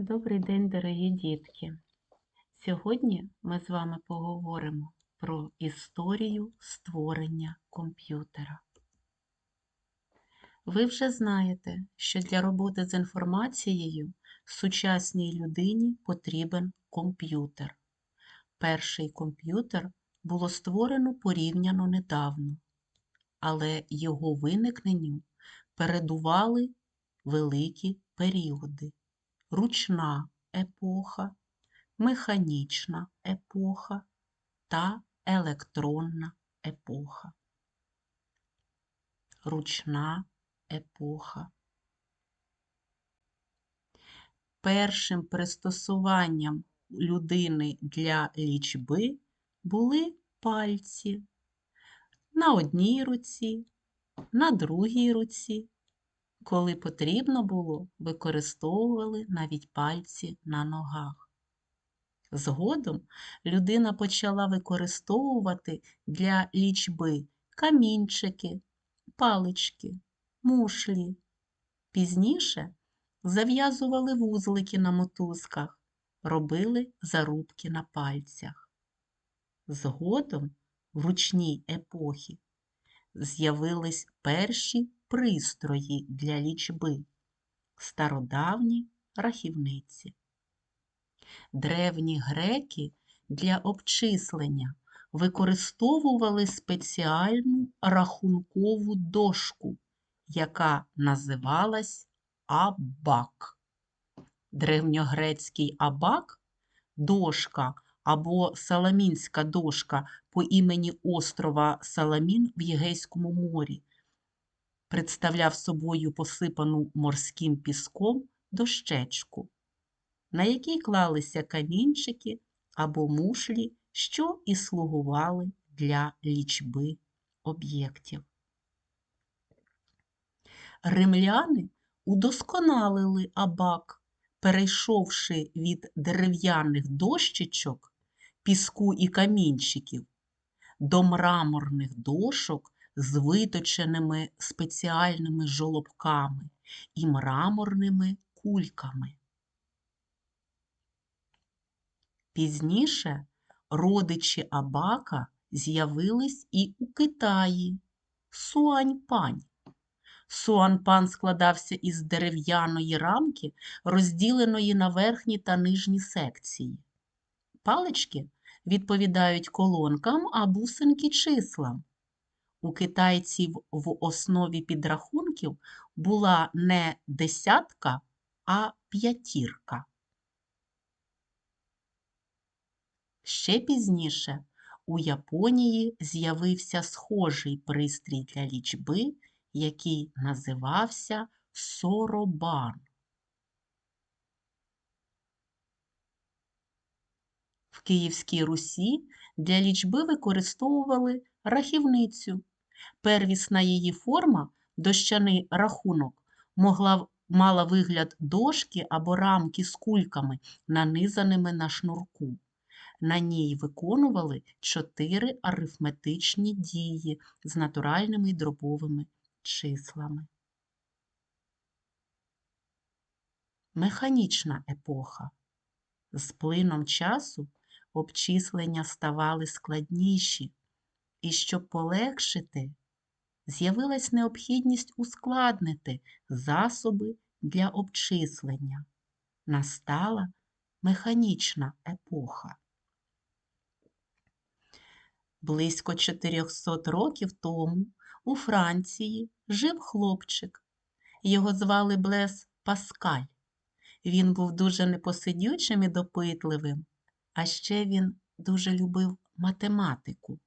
Добрий день, дорогі дітки! Сьогодні ми з вами поговоримо про історію створення комп'ютера. Ви вже знаєте, що для роботи з інформацією сучасній людині потрібен комп'ютер. Перший комп'ютер було створено порівняно недавно, але його виникненню передували великі періоди ручна епоха, механічна епоха та електронна епоха. Ручна епоха. Першим пристосуванням людини для лічби були пальці на одній руці, на другій руці коли потрібно було, використовували навіть пальці на ногах. Згодом людина почала використовувати для лічби камінчики, палички, мушлі. Пізніше зав'язували вузлики на мотузках, робили зарубки на пальцях. Згодом в ручній епохі з'явились перші пристрої для лічби, стародавні рахівниці. Древні греки для обчислення використовували спеціальну рахункову дошку, яка називалась абак. Древньогрецький абак дошка або Саламінська дошка по імені острова Саламін в Єгейському морі, представляв собою посипану морським піском дощечку, на якій клалися камінчики або мушлі, що і слугували для лічби об'єктів. Римляни удосконалили абак, перейшовши від дерев'яних дощечок, піску і камінчиків до мраморних дошок з виточеними спеціальними жолобками і мраморними кульками. Пізніше родичі Абака з'явились і у Китаї суаньпань. Суанпан складався із дерев'яної рамки, розділеної на верхні та нижні секції. Палички відповідають колонкам, а бусинки числам. У китайців в основі підрахунків була не десятка, а п'ятірка. Ще пізніше у Японії з'явився схожий пристрій для лічби, який називався соробан. В Київській Русі для лічби використовували рахівницю. Первісна її форма, дощаний рахунок, могла, мала вигляд дошки або рамки з кульками, нанизаними на шнурку. На ній виконували чотири арифметичні дії з натуральними дробовими числами. Механічна епоха. З плином часу обчислення ставали складніші, і щоб полегшити, з'явилась необхідність ускладнити засоби для обчислення. Настала механічна епоха. Близько 400 років тому у Франції жив хлопчик. Його звали Блес Паскаль. Він був дуже непосидючим і допитливим, а ще він дуже любив математику.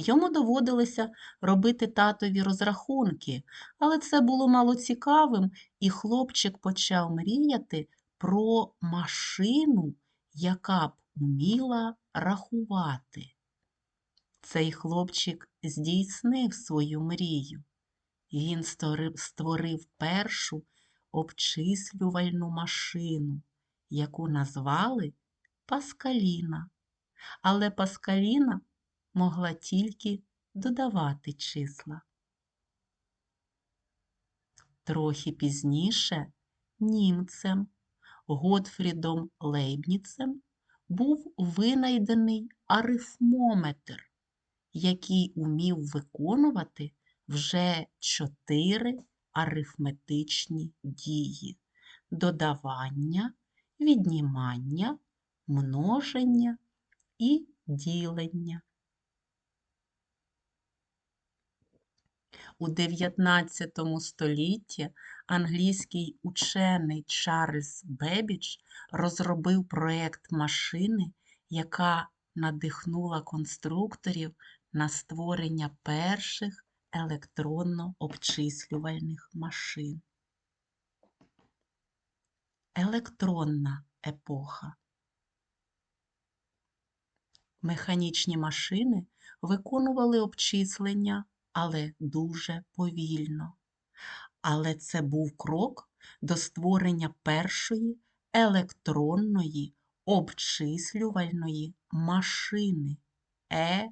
Йому доводилося робити татові розрахунки, але це було мало цікавим, і хлопчик почав мріяти про машину, яка б уміла рахувати. Цей хлопчик здійснив свою мрію. Він створив першу обчислювальну машину, яку назвали Паскаліна. Але Паскаліна могла тільки додавати числа. Трохи пізніше німцем Готфрідом Лейбніцем був винайдений арифмометр, який умів виконувати вже чотири арифметичні дії додавання, віднімання, множення і ділення. У 19 столітті англійський учений Чарльз Бебідж розробив проєкт машини, яка надихнула конструкторів на створення перших електронно-обчислювальних машин. Електронна епоха. Механічні машини виконували обчислення, але дуже повільно. Але це був крок до створення першої електронної обчислювальної машини ЕОМ.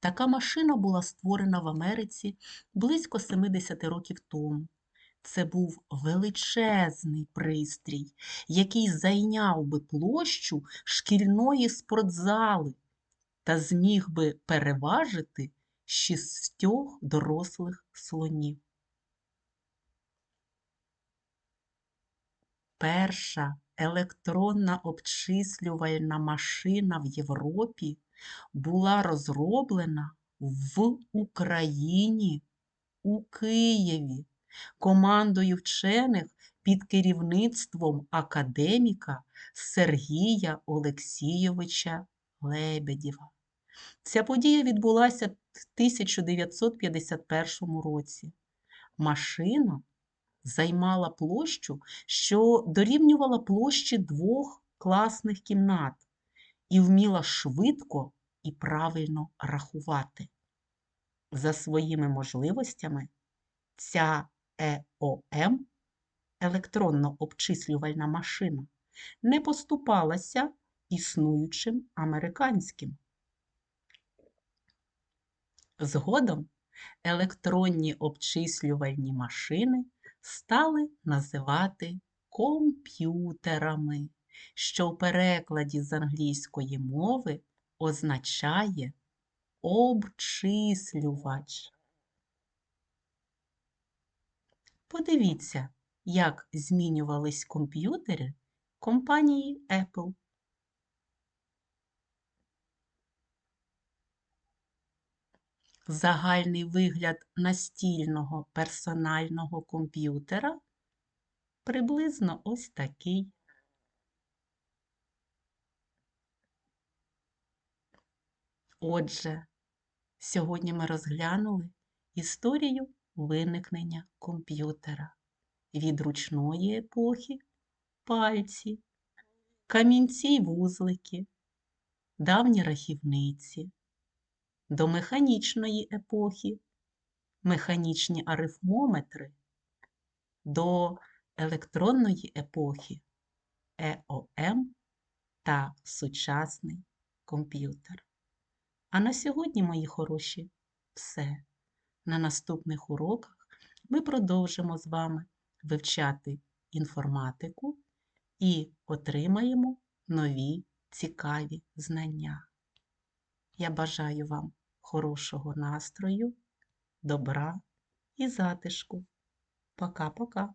Така машина була створена в Америці близько 70 років тому. Це був величезний пристрій, який зайняв би площу шкільної спортзали та зміг би переважити шістьох дорослих слонів. Перша електронна обчислювальна машина в Європі була розроблена в Україні у Києві командою вчених під керівництвом академіка Сергія Олексійовича Лебедєва. Ця подія відбулася в 1951 році. Машина займала площу, що дорівнювала площі двох класних кімнат і вміла швидко і правильно рахувати. За своїми можливостями ця ЕОМ електронно-обчислювальна машина не поступалася існуючим американським. Згодом електронні обчислювальні машини стали називати комп'ютерами, що в перекладі з англійської мови означає обчислювач. Подивіться, як змінювались комп'ютери компанії Apple. Загальний вигляд настільного персонального комп'ютера приблизно ось такий. Отже, сьогодні ми розглянули історію виникнення комп'ютера від ручної епохи пальці, камінці й вузлики, давні рахівниці, до механічної епохи, механічні арифмометри, до електронної епохи ЕОМ та сучасний комп'ютер. А на сьогодні, мої хороші, все. На наступних уроках ми продовжимо з вами вивчати інформатику і отримаємо нові цікаві знання. Я бажаю вам хорошого настрою, добра і затишку. Пока-пока!